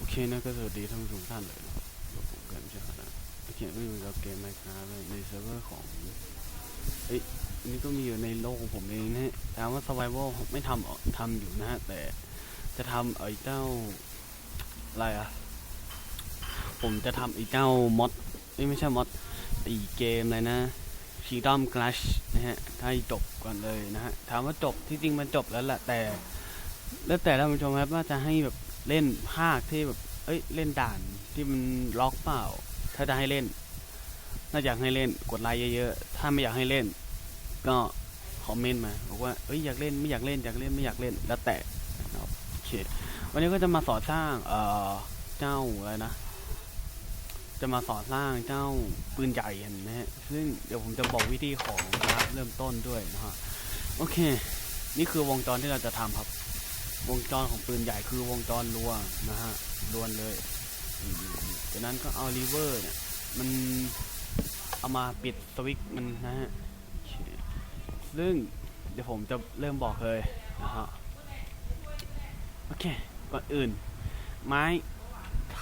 โอเคนะก็สวัสดีท่านผู้ชมทุกท่านเลยนะครับกับผมกันชานะโอเคก็อยู่กับเกมไมค์ครับในเซิร์ฟเวอร์ของเอ้ยนนี้ก็มีอยู่ในโลกของผมเองนะฮะถามว่า survival ไม่ทำออทำอยู่นะแต่จะทำไอ้เจ้าอะไรอะผมจะทำไอ้เจ้ามอดเอ้ยไม่ใช่มอดอ้เกมอะไรนะ Freedom Clash นะฮะให้จบก่อนเลยนะฮะถามว่าจบที่จริงมันจบแล้วแหละแต่ แล้วแต่ท่านผู้ชมครับว่าจะให้แบบ เล่นภาคที่แบบเอ้ยเล่นด่านที่มันล็อกเปล่า ถ้าจะให้เล่นถ้าอยากให้เล่นกดไลค์เยอะๆ ถ้าไม่อยากให้เล่น ก็คอมเมนต์มาบอกว่าเอ้ยอยากเล่นไม่อยากเล่นอยากเล่นไม่อยากเล่นแล้วแต่โอเควันนี้ก็จะมาสอนสร้างเอ่อเจ้าอะไรนะ จะมาสอนสร้างเจ้าปืนใหญ่กันนะฮะซึ่งเดี๋ยวผมจะบอกวิธีของนะครับเริ่มต้นด้วยนะฮะโอเค นี่คือวงจรที่เราจะทำครับ วงจรของปืนใหญ่คือวงจรรัวนะฮะรวนเลยจากนั้นก็เอาลีเวอร์เนี่ยมันเอามาปิดสวิตช์มันนะฮะซึ่งเดี๋ยวผมจะเริ่มบอกเลยนะฮะโอเค ก่อนอื่น ไม้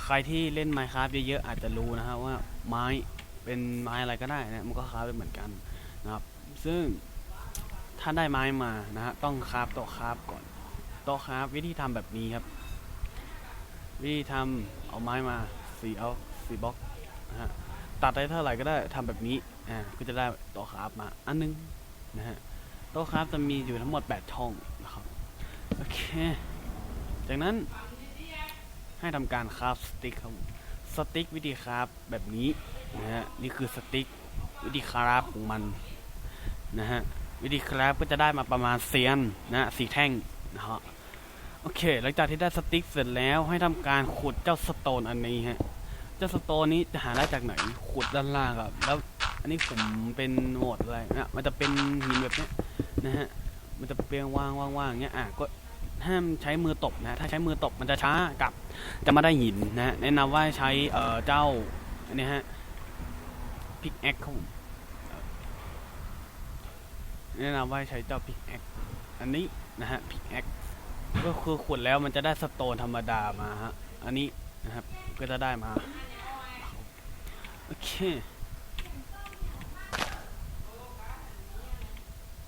ใครที่เล่นไม้คราฟเยอะๆอาจจะรู้นะฮะว่าไม้เป็นไม้อะไรก็ได้นะมันก็คราฟได้เหมือนกันนะครับ ซึ่งถ้าได้ไม้มานะฮะต้องคราฟต๊ะคราฟก่อน โต๊ะครับ วิธีทำแบบนี้ครับ วิธีทำเอาไม้มาสีเอาสีบล็อกนะฮะตัดได้เท่าไหร่ก็ได้ทำแบบนี้อ่าก็จะได้โต๊ะครับมาอันนึงนะฮะโต๊ะครับจะมีอยู่ทั้งหมด 8 ช่องนะครับโอเค จากนั้นให้ทำการคราฟสติ๊กครับสติ๊กวิธีคราฟแบบนี้นะฮะนี่คือสติ๊กวิธีคราฟของมันนะฮะวิธีคราฟก็จะได้มาประมาณเซียนนะฮะสี่แท่งนะฮะ เค หลังจากที่ได้สติ๊กเสร็จแล้วให้ทำการขุดเจ้าสโตนอันนี้ฮะ เจ้าสโตนนี้จะหาได้จากไหน ขุดด้านล่างครับ แล้วอันนี้ผมเป็นโหมดอะไรนะมันจะเป็นหินแบบนี้นะฮะ มันจะเปียงว่างว่างว่างเนี้ย อะก็ห้ามใช้มือตบนะ ถ้าใช้มือตบมันจะช้ากับ จะมาได้หินนะฮะแนะนำว่าใช้เอ่อเจ้าอันนี้ฮะ พิกแอคครับผมแนะนำว่าใช้เจ้าพิกแอคอันนี้นะฮะพิกแอค ก็คือขุดแล้วมันจะได้สโตนธรรมดามาฮะ อันนี้นะครับ ก็จะได้มา โอเค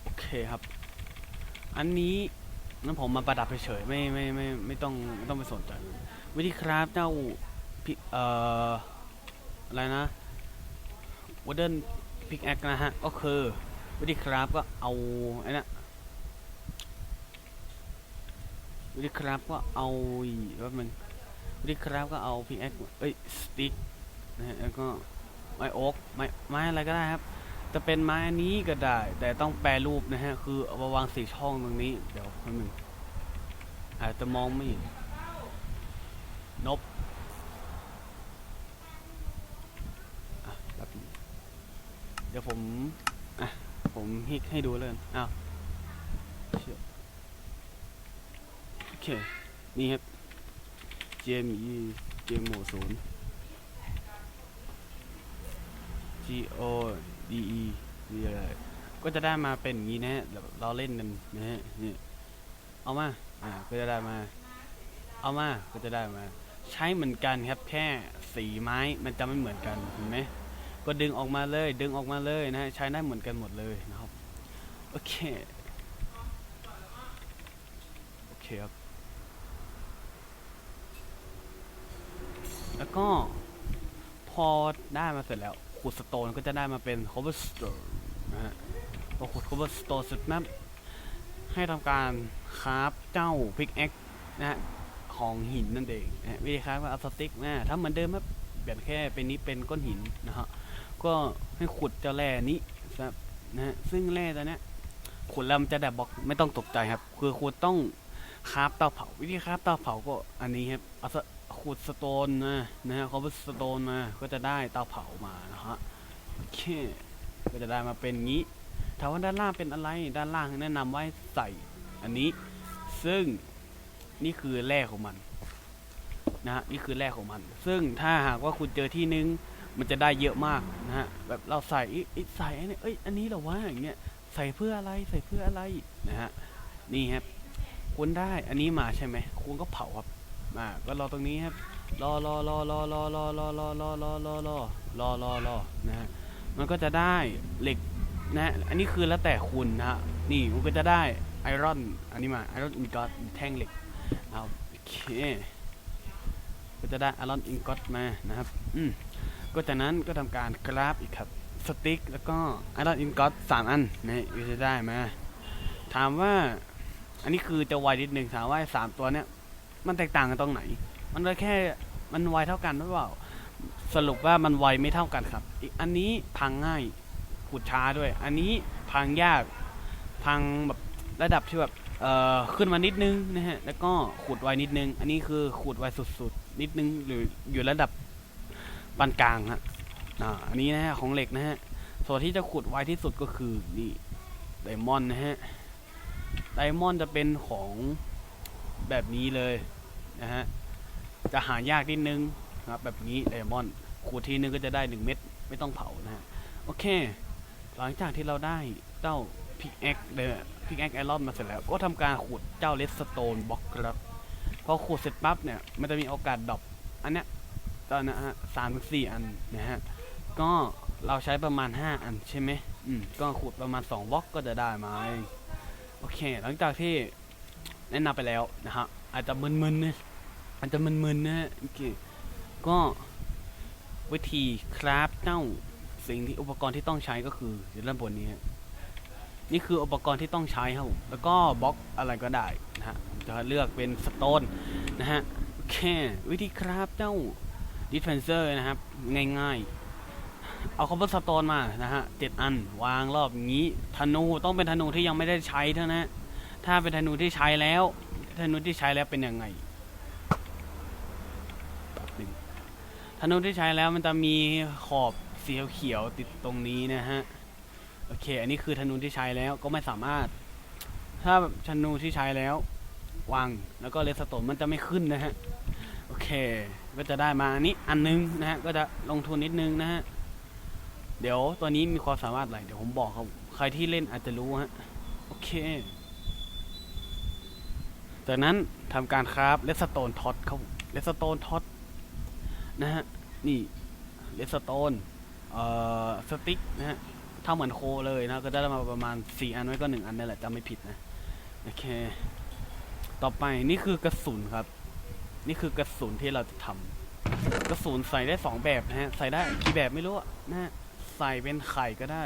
โอเคครับ อันนี้นั้นผมมาประดับเฉยๆไม่ไม่ไม่ไม่ต้องไม่ต้องไปสนใจมันวิธีคราฟเจ้าพิเอ่ออะไรนะ wooden pickaxe นะฮะ ก็คือวิธีคราฟก็เอาไอ้นะ วิธีครับก็เอาว่ามันวิธีครับก็เอาพิกแอคเอ้ยสติ๊กนะฮะแล้วก็ไม้โอ๊กไม้ไม้อะไรก็ได้ครับ จะเป็นไม้อันนี้ก็ได้ แต่ต้องแปรรูปนะฮะ คือเอามาวางสี่ช่องตรงนี้ เดี๋ยวคนหนึ่งอาจจะมองไม่เห็นนบเดี๋ยวผม อะ ผมฮิกให้ดูเลยอ้าวเชื่อ เค นี่ครับ GME เกมโหมดศูนย์ G O D E นี่อะไรก็จะได้มาเป็นอย่างนี้นะฮะเราเล่นกันนะฮะนี่เอามา อ่า ก็จะได้มา เอามา ก็จะได้มา ใช้เหมือนกันครับ แค่สีไม้ มันจะไม่เหมือนกันเห็นไหมก็ดึงออกมาเลย ดึงออกมาเลยนะฮะ ใช้ได้เหมือนกันหมดเลยนะครับ โอเค โอเคครับ แล้วก็พอได้มาเสร็จแล้วขุดสโตนก็จะได้มาเป็น cobblestone นะฮะพอขุด cobblestone เสร็จปั๊บให้ทำการคราฟเจ้า pickaxe นะฮะของหินนั่นเองนะฮะวิธีคราฟก็เอาสติ๊กนะถ้าเหมือนเดิมครับเปลี่ยนแค่เป็นนี้เป็นก้อนหินนะฮะก็ให้ขุดเจ้าแร่นี้ครับนะฮะซึ่งแร่ตัวเนี้ยขุดแล้วมันจะแบบบอกไม่ต้องตกใจครับ คือคุณต้องคราฟเตาเผา วิธีคราฟเตาเผาก็อันนี้ครับเอาส ขุดสโตนนะนะฮะเขาเป็นสโตนมาก็จะได้เตาเผามานะฮะโอเคก็จะได้มาเป็นงี้ถามว่าด้านล่างเป็นอะไรด้านล่างแนะนำว่าให้ใส่อันนี้ ซึ่งนี่คือแร่ของมันนะฮะนี่คือแร่ของมัน ซึ่งถ้าหากว่าคุณเจอที่นึงมันจะได้เยอะมากนะฮะแบบเราใส่ใส่อันนี้เอ้ยอันนี้เหรอวะอย่างเงี้ยใส่เพื่ออะไรใส่เพื่ออะไรนะฮะนี่ครับคุณได้อันนี้มาใช่ไหมคุณก็เผาครับ อ่าก็รอตรงนี้ครับรอรอรอรอรอรอรอรอรอรอรอรอรอรอรอนะฮะมันก็จะได้เหล็กนะฮะอันนี้คือแล้วแต่คุณนะฮะนี่มันก็จะได้ไอรอนอันนี้มาไอรอนอินกอตแท่งเหล็กเอาโอเคก็จะได้ไอรอนอินกอตมานะครับอืมก็จากนั้นก็ทำการกราฟอีกครับสติ๊กแล้วก็ไอรอนอินกอตสามอันนี่ก็จะได้มาถามว่าอันนี้คือจะไวนิดหนึ่งถามว่าไอ้สามตัวเนี้ย มันแตกต่างกันตรงไหน มันก็แค่มันไวเท่ากันหรือเปล่า สรุปว่ามันไวไม่เท่ากันครับ อีกอันนี้พังง่ายขุดช้าด้วย อันนี้พังยาก พังแบบระดับที่แบบเอ่อขึ้นมานิดนึงนะฮะ แล้วก็ขุดไวนิดนึง อันนี้คือขุดไวสุดๆ นิดนึงหรืออยู่ระดับปานกลางฮะอ่าอันนี้นะฮะของเหล็กนะฮะ ส่วนที่จะขุดไวที่สุดก็คือนี่ไดมอนด์นะฮะ ไดมอนด์จะเป็นของ แบบนี้เลยนะฮะจะหายากนิดนึงนะครับแบบนี้ไดมอนด์ขูดทีนึงก็จะได้หนึ่งเม็ดไม่ต้องเผานะฮะโอเค หลังจากที่เราได้เจ้าพิกแอคเดอพิกแอคไอรอนมาเสร็จแล้วก็ทำการขูดเจ้าเลสสโตนบล็อกครับพอขูดเสร็จปั๊บเนี่ยมันจะมีโอกาสดรอปอันเนี้ยก็นนะฮะสามถึงสี่อันนะฮะก็เราใช้ประมาณ 5 อันใช่ไหมอืมก็ขูดประมาณ2บล็อกก็จะได้มาโอเค หลังจากที่ แนะนำไปแล้วนะฮะอาจจะมึนๆนะอาจจะมึนๆนะฮะก็วิธีคราฟเจ้าสิ่งที่อุปกรณ์ที่ต้องใช้ก็คืออยู่ด้านบนนี้นี่คืออุปกรณ์ที่ต้องใช้ครับแล้วก็บล็อกอะไรก็ได้นะฮะจะเลือกเป็นสโตนนะฮะโอเควิธีคราฟเจ้าดิฟเฟนเซอร์นะครับ ง่ายๆ เอาคอมโพสโตนมานะฮะเจ็ดอันวางรอบงนี้ธนูต้องเป็นธนูที่ยังไม่ได้ใช้เท่านั้น ถ้าเป็นธนูที่ใช้แล้วธนูที่ใช้แล้วเป็นยังไงธนูที่ใช้แล้วมันจะมีขอบสีเขียวติดตรงนี้นะฮะโอเค อันนี้คือธนูที่ใช้แล้วก็ไม่สามารถ ถ้าธนูที่ใช้แล้ววางแล้วก็เลสโตนมันจะไม่ขึ้นนะฮะโอเค ก็จะได้มาอันนี้อันนึงนะฮะก็จะลงทุนนิดนึงนะฮะเดี๋ยวตัวนี้มีความสามารถอะไรเดี๋ยวผมบอกครับใครที่เล่นอาจจะรู้ฮะโอเค จากนั้นทำการคราฟเลสโตนท็อตครับเลสโตนท็อตนะฮะ นี่เลสโตนเอ่อสติ๊กนะฮะเท่าเหมือนโคเลยนะ ก็ได้มาประมาณ 4 อันไว้ก็ 1 อันนี่แหละจำไม่ผิดนะ โอเค ต่อไปนี่คือกระสุนครับ นี่คือกระสุนที่เราจะทำกระสุนใส่ได้สองแบบนะฮะ ใส่ได้กี่แบบไม่รู้นะฮะ ใส่เป็นไข่ก็ได้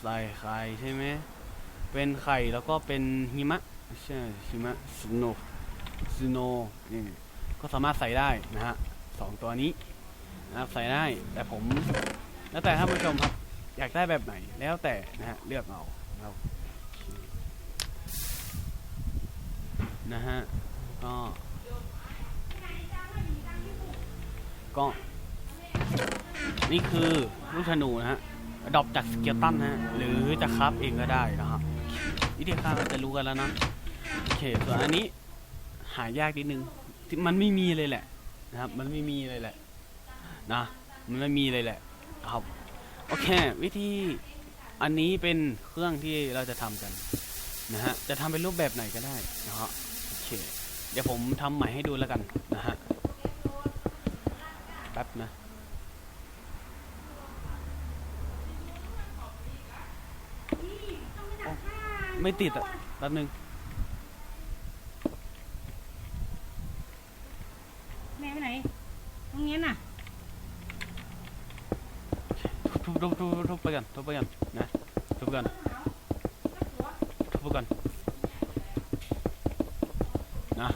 ใส่ไข่ใช่ไหม เป็นไข่แล้วก็เป็นหิมะ ใช่หิมะสโนสโนนี่ก็สามารถใส่ได้นะฮะสองตัวนี้นะครับใส่ได้แต่ผม แล้วแต่ท่านผู้ชมครับอยากได้แบบไหนแล้วแต่นะฮะเลือกเอานะครับนะฮะก็ก็นี่คือลูกธนูนะฮะดรอปจากสเกลตันนะฮะหรือจะคราฟเองก็ได้นะครับวิธีคราราจะรู้กันแล้วนะ โอเคส่วนอันนี้หายากนิดนึงที่มันไม่มีเลยแหละนะครับ มันไม่มีเลยแหละนะมันไม่มีเลยแหละครับโอเค วิธีอันนี้เป็นเครื่องที่เราจะทำกันนะฮะจะทำเป็นรูปแบบไหนก็ได้นะฮะโอเค เดี๋ยวผมทำใหม่ให้ดูแล้วกันนะฮะแป๊บนะไม่ติดอะแป๊บนึง แม่ไปไหน ตรงนี้น่ะทุบทุบทุบทุบไปกันทุบไปกันนะทุบกันทุบกันนะ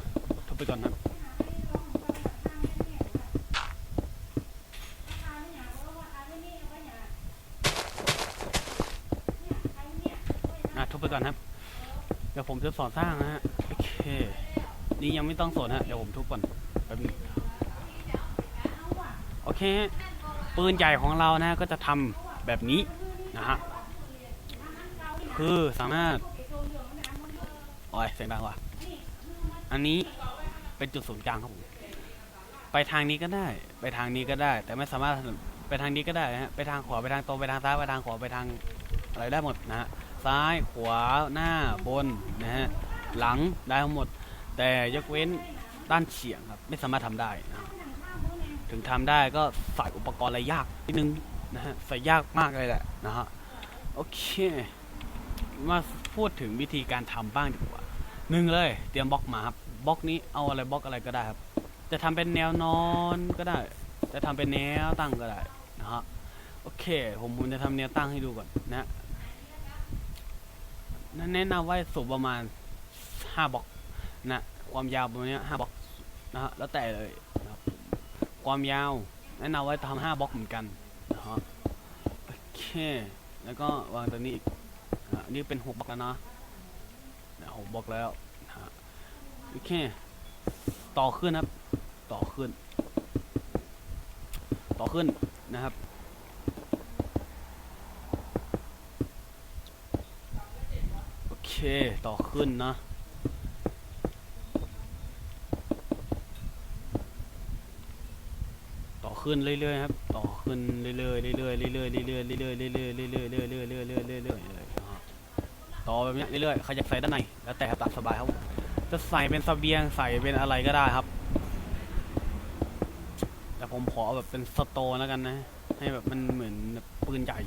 ทุบไปก่อนครับนะทุบไปก่อนครับ เดี๋ยวผมจะสอนสร้างนะฮะ โอเค นี่ยังไม่ต้องสอนฮะ เดี๋ยวผมทุบก่อนงโอ เคปืนใหญ่ของเรานะก็จะทำแบบนี้นะฮะคือสามารถโอ้ยเสียงดังว่ะอันนี้เป็นจุดศูนย์กลางครับผมไปทางนี้ก็ได้ ไปทางนี้ก็ได้ แต่ไม่สามารถไปทางนี้ก็ได้นะฮะไปทางขวาไปทางตรงไปทางซ้ายไปทางขวาไปทางอะไรได้หมดนะฮะซ้ายขวาหน้าบนนะฮะหลังได้ทั้งหมด แต่ยกเว้นด้านเฉียงครับ ไม่สามารถทำได้นะ ถึงทำได้ก็ใส่อุปกรณ์อะไรยากนิดนึงนะฮะใส่ยากมากเลยแหละนะฮะโอเค มาพูดถึงวิธีการทำบ้างดีกว่าหนึ่งเลยเตรียมบล็อกมาครับบล็อกนี้เอาอะไรบล็อกอะไรก็ได้ครับ จะทำเป็นแนวนอนก็ได้ จะทำเป็นแนวตั้งก็ได้นะฮะโอเค ผมผมจะทำแนวตั้งให้ดูก่อนนะนะแนะนำว่าสูงประมาณห้าบล็อกนะความยาวประมาณเนี้ห้าบล็อกนะฮะแล้วแต่เลยนะ ความยาวแนะนำไว่าทำห้าบล็อกเหมือนกันนะฮะโอเคแล้วก็วางตัวนี้อีกอะอันนี่เป็นหกบล็อกแล้วเนะนะหกบล็อกแล้วนะฮะโอเคต่อขึ้นครับ ต่อขึ้น ต่อขึ้นนะครับโอเคต่อขึ้นนะ ต่อ ขึ้นเรื่อยๆครับ ต่อขึ้นเรื่อยๆเรื่อยๆเรื่อยๆเรื่อยๆเรื่อยๆเรื่อยๆเรื่อยๆเรื่อยๆเรื่อยๆเรื่อยๆเรื่อยๆเรื่อยๆเรื่อยๆต่อแบบนี้เรื่อยๆใครอยากใส่ด้านในแล้วแต่ครับตามสบายครับ จะใส่เป็นเสบียงใส่เป็นอะไรก็ได้ครับ แต่ผมขอแบบเป็นสโตนแล้วกันนะ ให้แบบมันเหมือนปืนใหญ่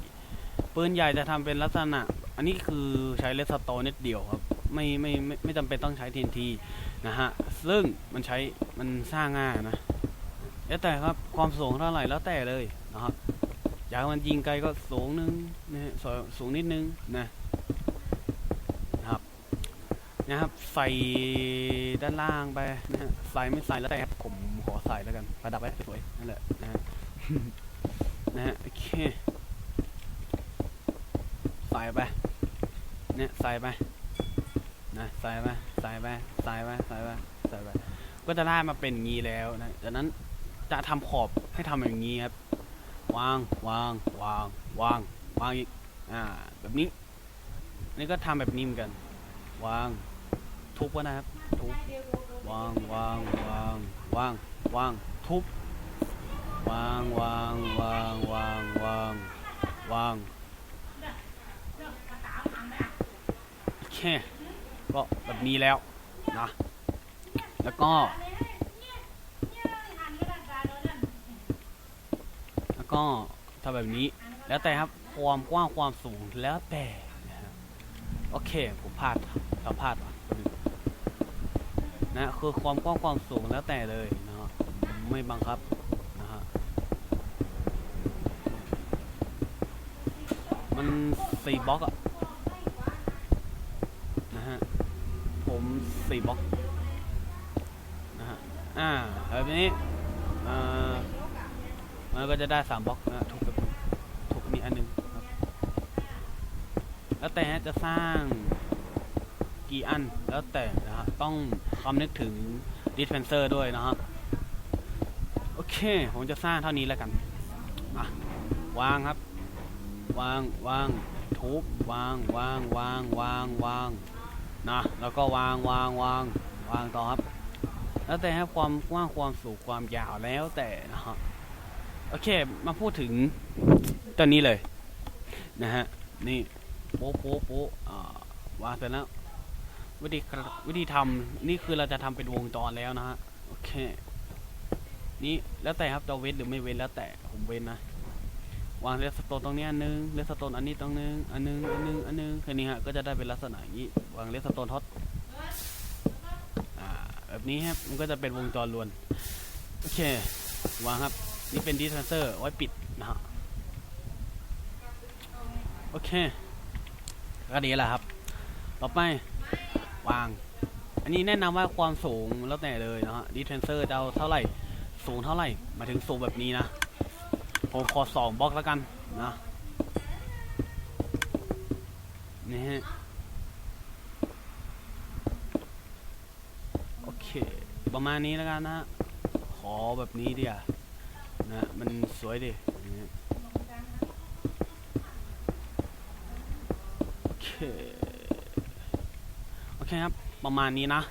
ปืนใหญ่จะทำเป็นลักษณะ อันนี้คือใช้เลสโตนนิดเดียวครับ ไม่ไม่ไม่ไม่จำเป็นต้องใช้ TNT นะฮะ ซึ่งมันใช้มันสร้างง่ายนะ แล้วแต่ครับความสูงเท่าไหร่แล้วแต่เลยนะครับอยากมันยิงไกลก็สูงนึงนะสูงสูงนิดนึงนะนะครับนะครับใส่ด้านล่างไปนะฮะใส่ไม่ใส่แล้วแต่ครับผมขอใส่แล้วกันประดับไว้สวยนั่นแหละนะฮะนะฮะโอเคใส่ไปเนี่ยใส่ไปนะใส่ไปใส่ไปใส่ไปใส่ไปใส่ไปก็จะได้มาเป็นงี้แล้วนะจากนั้น จะทำขอบให้ทำอย่างนี้ครับ วางวางวางวางวางอีกอ่าแบบนี้นี่ก็ทำแบบนี้เหมือนกัน วาง ทุบก็ได้ครับทุบวางวางวางวางวางทุบวางวางวางวางวางวางโอเคก็แบบนี้แล้วนะแล้วก็ แล้ว ก็ทำแบบนี้ แล้วแต่ครับความกว้างความสูงแล้วแต่นะครับโอเคผมพลาดเราพลาดว่ะนะคือความกว้างความสูงแล้วแต่เลยนะครับไม่บังคับนะฮะมันสี่บล็อกอะนะฮะผมสี่บล็อกนะฮะอ่าแบบนี้ มันก็จะได้สามบล็อกนะถูกกับถูกกับนี้อันหนึงครับ แล้วแต่จะสร้างกี่อันแล้วแต่นะฮะต้องคำนึกถึง dispenser ด้วยนะฮะโอเค ผมจะสร้างเท่านี้แล้วกันมาวางครับ วางวางทุบวางวางวางวางวางนะแล้วก็วางวางวางวางต่อครับ แล้วแต่ครับความกว้างความสูงความยาวแล้วแต่นะฮะ โอเค มาพูดถึงตัวนี้เลย นะฮะ นี่โป๊ะโป๊ะโป๊ะวางเสร็จแล้ว วิธีวิธีทำนี่คือเราจะทำเป็นวงจรแล้วนะฮะ โอเค นี่แล้วแต่ครับจะเว้นหรือไม่เว้นแล้วแต่ผมเว้นนะ วางเลสโตนตรงนี้อันนึงเลสโตนอันนี้ตรงนึง อันนึง อันนึง อันนึงแค่นี้ฮะ ก็จะได้เป็นลักษณะอย่างนี้ วางเลสโตนทอตอ่าแบบนี้ครับ มันก็จะเป็นวงจรลวน โอเค วางครับ นี่เป็นดิสเพนเซอร์ไว้ปิดนะฮะโอเคก็ดีแหละครับ ต่อไปวาง อันนี้แนะนำว่าความสูงแล้วแต่เลยนะฮะดิสเพนเซอร์จะเอาเท่าไหร่ สูงเท่าไหร่ มาถึงสูงแบบนี้นะ ผมขอสองบล็อกแล้วกันนะนี่ฮะโอเค ประมาณนี้แล้วกันนะ ขอแบบนี้ดิอะ นะมันสวยดีโอเคโอเคครับ ประมาณนี้นะ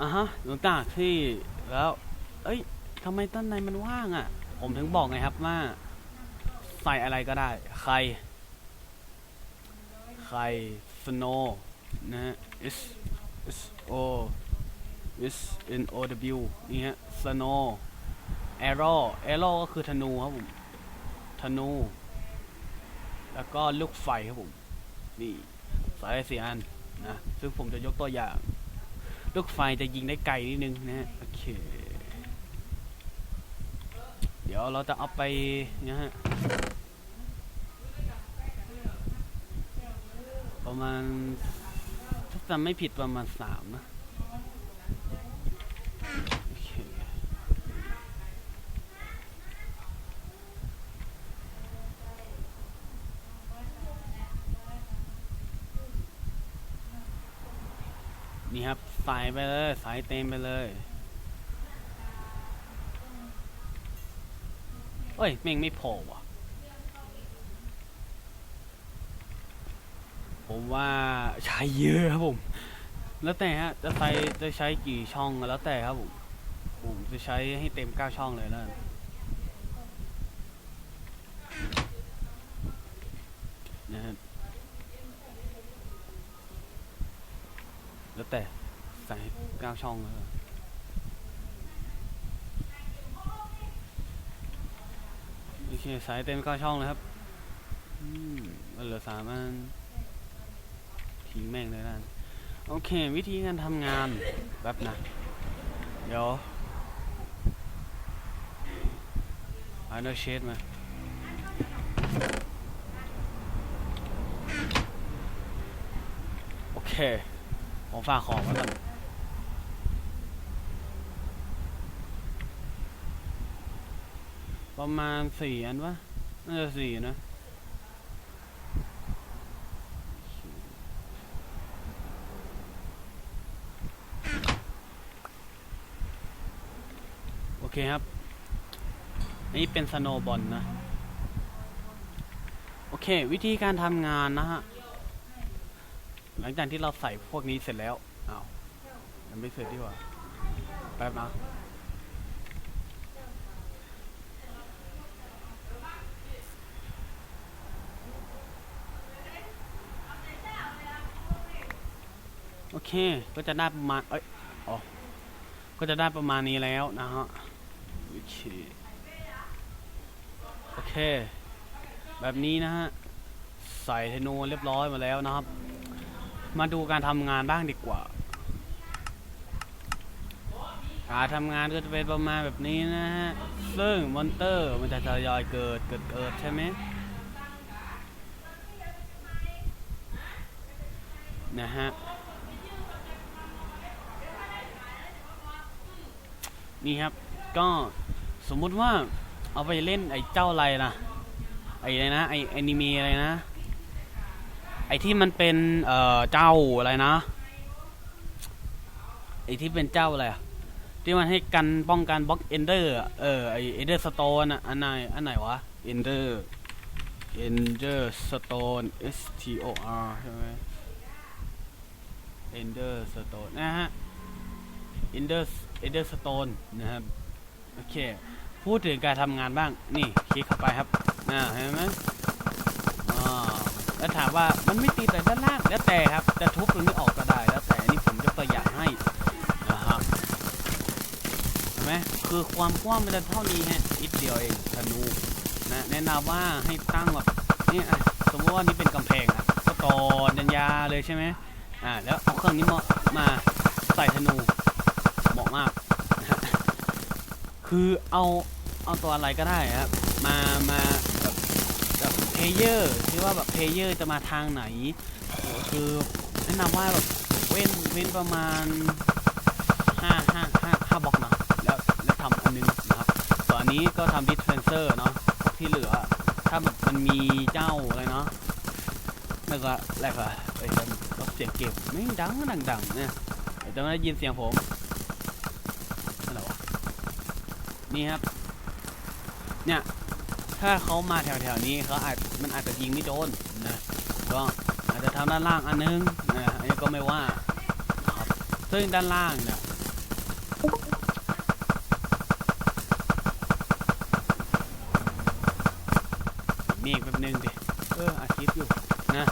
อะฮะหลังจากที่แล้ว เอ้ยทำไมต้นในมันว่างอะ ผมถึงบอกไงครับว่า ใส่อะไรก็ได้ ใคร ใคร snow นะฮะ s s o S N O W นี่ฮะ snow arrow arrow ก็คือธนูครับผม ธนู แล้วก็ลูกไฟครับผม นี่ สายสี่อันนะ ซึ่งผมจะยกตัวอย่าง ลูกไฟจะยิงได้ไกลนิดนึงนะฮะ โอเค เดี๋ยวเราจะเอาไปนะฮะ ประมาณถ้าจำไม่ผิดประมาณสามนะ นี่ครับใส่ไปเลยใส่เต็มไปเลยเอ้ยแม่งไม่พอว่ะ ผมว่าใช้เยอะครับผม แล้วแต่ฮะจะใช้จะใช้กี่ช่องแล้วแต่ครับผม ผมจะใช้ให้เต็มเก้าช่องเลยแล้ว ช่องเลยโอเคใส่เต็มเก้าช่องเลยครับอืมเหลือสามอันทิ้งแม่งเลยนั่นโอเค วิธีการทำงานแป๊บนะ เดี๋ยวอันเดอร์เชดมาโอเค ผมฝากของไว้ก่อน ประมาณสี่อันวะน่าจะสี่นะโอเคครับนนี้เป็นสโนบอลนะ โอเค วิธีการทำงานนะฮะ หลังจากที่เราใส่พวกนี้เสร็จแล้วอ้าวยังไม่เสร็จดีกว่า แป๊บนะ โอเค ก็จะได้ประมาณ เอ้ยอ๋อก็จะได้ประมาณนี้แล้วนะฮะ โอเค โอเค แบบนี้นะฮะ ใส่เทนูเรียบร้อยมาแล้วนะครับ มาดูการทำงานบ้างดีกว่าการทำงานก็จะเป็นประมาณแบบนี้นะฮะ ซึ่งมอนเตอร์มันจะทยอยเกิด เกิดเกิดใช่ไหมนะฮะ นี่ครับ ก็สมมุติว่าเอาไปเล่นไอ้เจ้าอะไรนะไอ้อะไรนะไอ้แอนิเมะอะไรนะ ไอ้ที่มันเป็นเอ่อเจ้าอะไรนะ ไอ้ที่เป็นเจ้าอะไรอะที่มันให้กันป้องกันบล็อกเอนเดอร์เออไอเอนเดอร์สโตนอะอันไหนอันไหนวะเอนเดอร์เอนเดอร์สโตน S T O R ใช่ไหมเอนเดอร์สโตนนะฮะเอนเดอร์ เอเดอร์สโตนนะครับ โอเค พูดถึงการทำงานบ้าง นี่คลิกเข้าไปครับน่าเห็นไหมอ่าแล้วถามว่ามันไม่ติดแต่ด้านล่างแล้วแต่ครับจะทุบตรงนี้ออกก็ได้แล้วแต่นนี้ผมยกตัวอย่างให้นะฮะเห็นไหมคือความกว้างมันจะเท่านี้ฮะนิดเดียวเองธนูนะแนะนำว่าให้ตั้งแบบนี่อะสมมติว่านี่เป็นกำแพงอะก็ต่อยันยาเลยใช่ไหมอ่าแล้วเอาเครื่องนี้มามาใส่ธนู เหมาะมากนะฮะ คือเอาเอาตัวอะไรก็ได้ครับมามาแบบแบบเพลเยอร์ที่ว่าแบบเพลเยอร์จะมาทางไหนโอ้โหคือแนะนำว่าแบบเว้นเว้นประมาณห้าห้าห้าห้าบล็อกนะแล้วแล้วทำอันนึงนะครับส่วนอันนี้ก็ทำดิสเฟนเซอร์เนาะที่เหลือ ถ้าแบบมันมีเจ้าอะไรเนาะแล้วก็แรกอะไอ้ยเสียงเก็บไม่ดังดังดังๆเนี่ยเดี๋ยวจะไม่ได้ยินเสียงผม อะไรวะ นี่ครับ เนี่ย ถ้าเขามาแถวๆนี้เขาอาจมันอาจจะยิงไม่โดนนะ ก็อาจจะทำด้านล่างอันนึงนะอันนี้ก็ไม่ว่าครับซึ่งด้านล่างเนี่ยเมฆแป๊บนึงดิ เอออาทิตย์อยู่นะ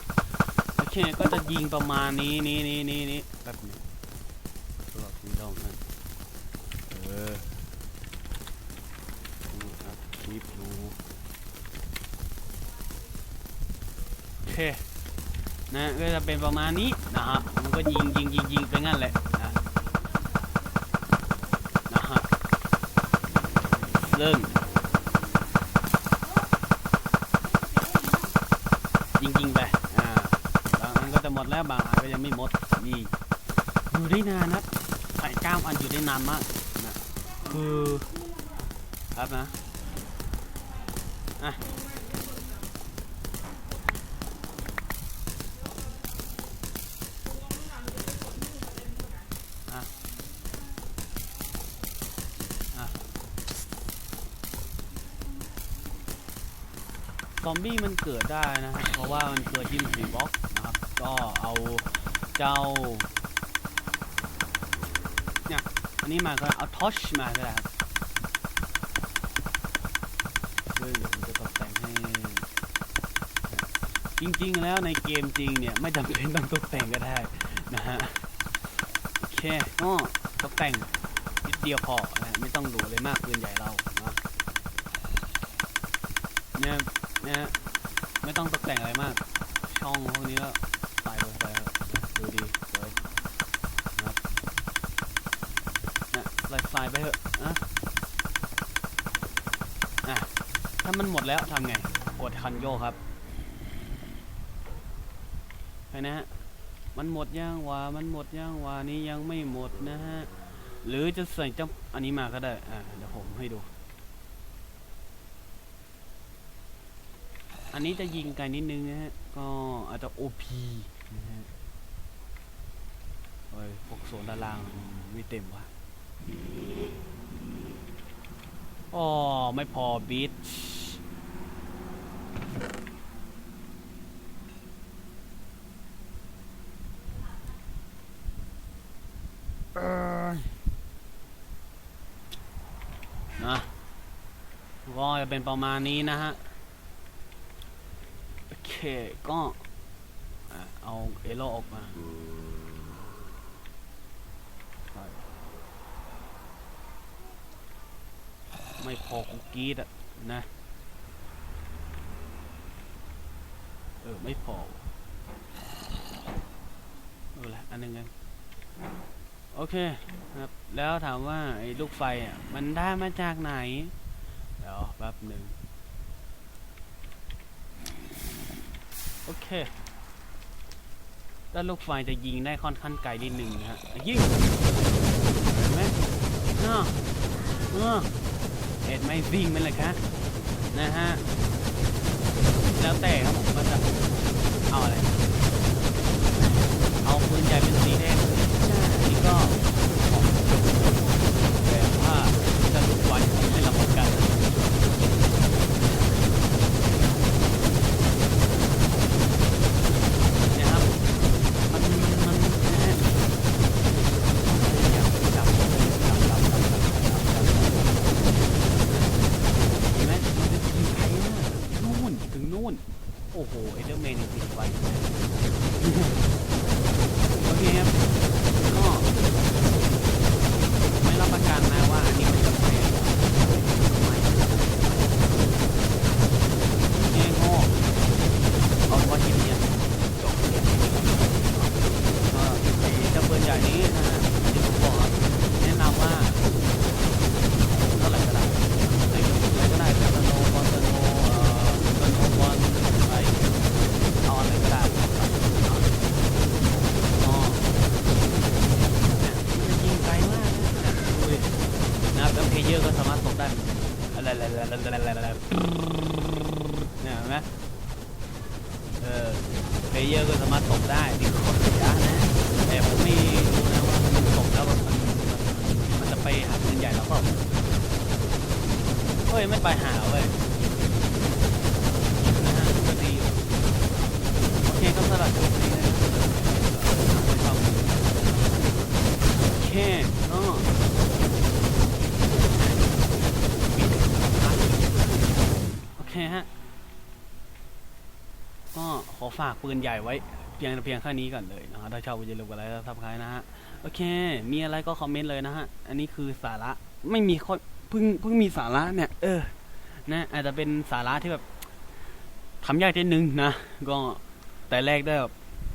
โอเค ก็จะยิงประมาณนี้นี้นี้นี้นี้แบบนี้ลอดวินโดว์นะ ลิปอยู่โอเค นะก็จะเป็นประมาณนี้นะฮะมันก็ยิงยิงยิงยิงไปงั้นแหละนะนะฮะซึ่งยิงยิงไปอ่าบางอันก็จะหมดแล้วบางอันก็ยังไม่หมดนี่อยู่ได้นานนะไอ้ก้ามอันอยู่ได้นานมากนะคือครับนะอะ ซอมบี้มันเกิดได้นะฮะเพราะว่ามันเกิดที่สีบล็อกนะครับ ก็เอาเจ้าเนี่ยอันนี้มาก็เอาทอชมาก็ได้ครับซึ่งเดี๋ยวผมจะตกแต่งให้จริงๆแล้วในเกมจริงเนี่ยไม่จำเป็นต้องตกแต่งก็ได้นะฮะโอเคก็ตกแต่งนิดเดียวพอนะไม่ต้องดูเลยมากปืนใหญ่เราเนาะเนี่ย นะฮะไม่ต้องตกแต่งอะไรมาก ช่องพวกนี้ก็ใส่ลงไปครับดูดีสวยนะครับนะใส่ใส่ไปเถอะนะอะถ้ามันหมดแล้วทำไงกดคันโยกครับเห็นนะฮะมันหมดย่างวามันหมดย่างวานี้ยังไม่หมดนะฮะหรือจะใส่เจ้าอันนี้มาก็ได้อ่าเดี๋ยวผมให้ดู อันนี้จะยิงไกลนิดนึงนะฮะ ก็อาจจะ OP นะฮะโอ้ยพวกโซนด้านล่างไม่เต็มว่ะอ๋อไม่พอบิทเอ้ยนะก็จะเป็นประมาณนี้นะฮะ เคก็อะเอาเอโลออกมาไม่พอคุกกี้อะนะ เออ ไม่พอเออละอันหนึงกันโอเคครับ แล้วถามว่าไอ้ลูกไฟอะ มันได้มาจากไหน เดี๋ยวแป๊บหนึ่ง โอเค แล้วลูกไฟจะยิงได้ค่อนข้างไกลนิดหนึ่งนะฮะ ยิง เห็นไหมอ่าอ่าเห็นไหมวิ่งมันเลยคะนะฮะ แล้วแต่ครับผมก็จะเอาอะไร เอาปืนใหญ่เป็นสีแดงนี่ก็ ฝากปืนใหญ่ไว้เพียงเพียงแค่นี้ก่อนเลยนะฮะถ้าชอบวิดีโออะไรก็ทับคล้ายนะฮะโอเค มีอะไรก็คอมเมนต์เลยนะฮะ อันนี้คือสาระไม่มีข้อเพิ่งเพิ่งมีสาระเนี่ย เออ นะอาจจะเป็นสาระที่แบบทำยากนิดนึงนะ ก็แต่แรกได้แบบ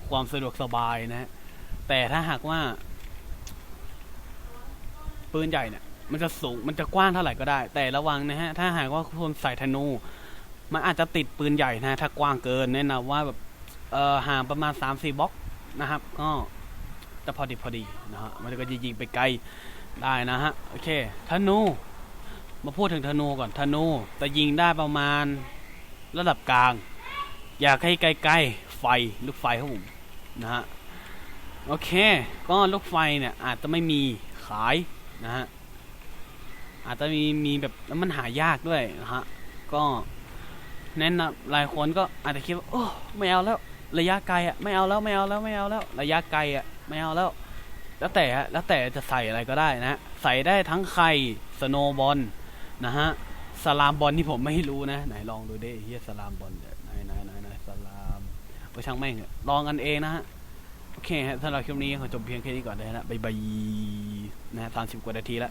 ความสะดวกสบายนะฮะแต่ถ้าหากว่า ปืนใหญ่เนี่ย มันจะสูงมันจะกว้างเท่าไหร่ก็ได้ แต่ระวังนะฮะ ถ้าหากว่าคนใส่ธนู มันอาจจะติดปืนใหญ่นะถ้ากว้างเกินแนะนำว่าแบบ เอ่อห่างประมาณ 3 4บล็อกนะครับ ก็จะพอดีพอดีนะฮะมันก็จะยิงไปไกลได้นะฮะ โอเคธนู มาพูดถึงธนูก่อนธนูแต่ยิงได้ประมาณระดับกลาง อยากให้ใกล้ๆไฟลูกไฟครับผมนะฮะโอเค ก็ลูกไฟเนี่ยอาจจะไม่มีขายนะฮะอาจจะมีมีแบบแล้วมันหายากด้วยนะฮะก็แนะนำหลายคนก็อาจจะคิดว่าโอ้ไม่เอาแล้ว ระยะไกลอะไม่เอาแล้วไม่เอาแล้วไม่เอาแล้ว ระยะไกลอะไม่เอาแล้ว แล้วแต่ฮะแล้วแต่จะใส่อะไรก็ได้นะฮะใส่ได้ทั้งไข่สโนบอลนะฮะสลามบอลที่ผมไม่รู้นะไหนลองดูดิเฮียสลามบอลไหนไหนไหนไหนสลามไปช่างแม่งเถอะลองกันเองนะฮะโอเคฮะสำหรับคลิปนี้ขอจบเพียงแค่นี้ก่อนเลยนะบ๊ายบายนะฮะสามสิบกว่านาทีแล้ว